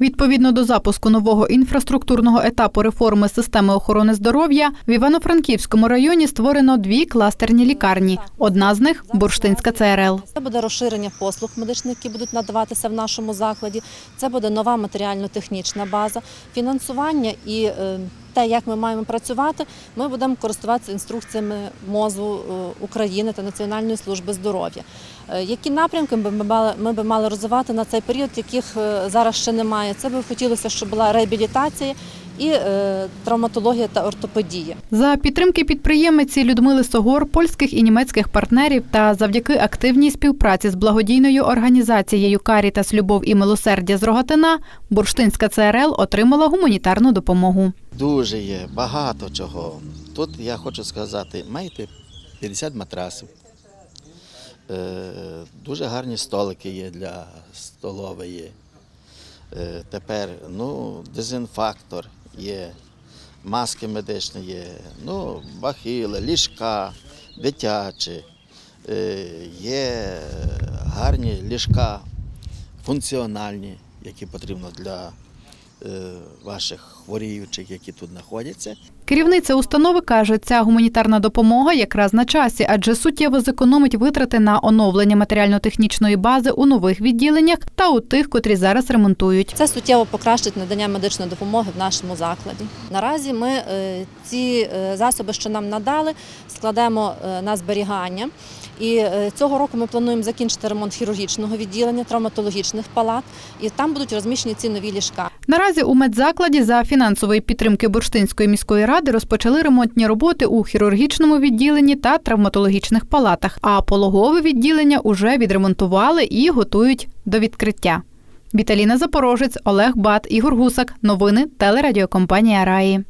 Відповідно до запуску нового інфраструктурного етапу реформи системи охорони здоров'я в Івано-Франківському районі створено дві кластерні лікарні. Одна з них бурштинська ЦРЛ. Це буде розширення послуг медичних, які будуть надаватися в нашому закладі. Це буде нова матеріально-технічна база, фінансування і е, те, як ми маємо працювати, ми будемо користуватися інструкціями МОЗу е, України та Національної служби здоров'я. Е, Які напрямки ми би мали розвивати на цей період, яких е, зараз ще немає? Це би хотілося, щоб була реабілітація і е, травматологія та ортопедія. За підтримки підприємиці Людмили Согор, польських і німецьких партнерів та завдяки активній співпраці з благодійною організацією Карітас Любов і милосердя з Рогатина, бурштинська ЦРЛ отримала гуманітарну допомогу. Дуже є, багато чого. Тут я хочу сказати, маєте 50 матрасів. Е, дуже гарні столики є для столової. Е, тепер ну, дезінфактор є, маски медичні є, ну, бахіли, ліжка дитячі, е, є гарні ліжка функціональні, які потрібно для ваших хворіючих, які тут знаходяться. Керівниця установи каже, ця гуманітарна допомога якраз на часі, адже суттєво зекономить витрати на оновлення матеріально-технічної бази у нових відділеннях та у тих, котрі зараз ремонтують. Це суттєво покращить надання медичної допомоги в нашому закладі. Наразі ми е, ці е, засоби, що нам надали, складемо е, на зберігання. І е, цього року ми плануємо закінчити ремонт хірургічного відділення, травматологічних палат, і там будуть розміщені ці нові ліжка. Наразі у медзакладі за фінансової підтримки Бурштинської міської ради розпочали ремонтні роботи у хірургічному відділенні та травматологічних палатах. А пологове відділення уже відремонтували і готують до відкриття. Віталіна Запорожець, Олег Бат, Ігор Гусак. Новини телерадіокомпанія Раї.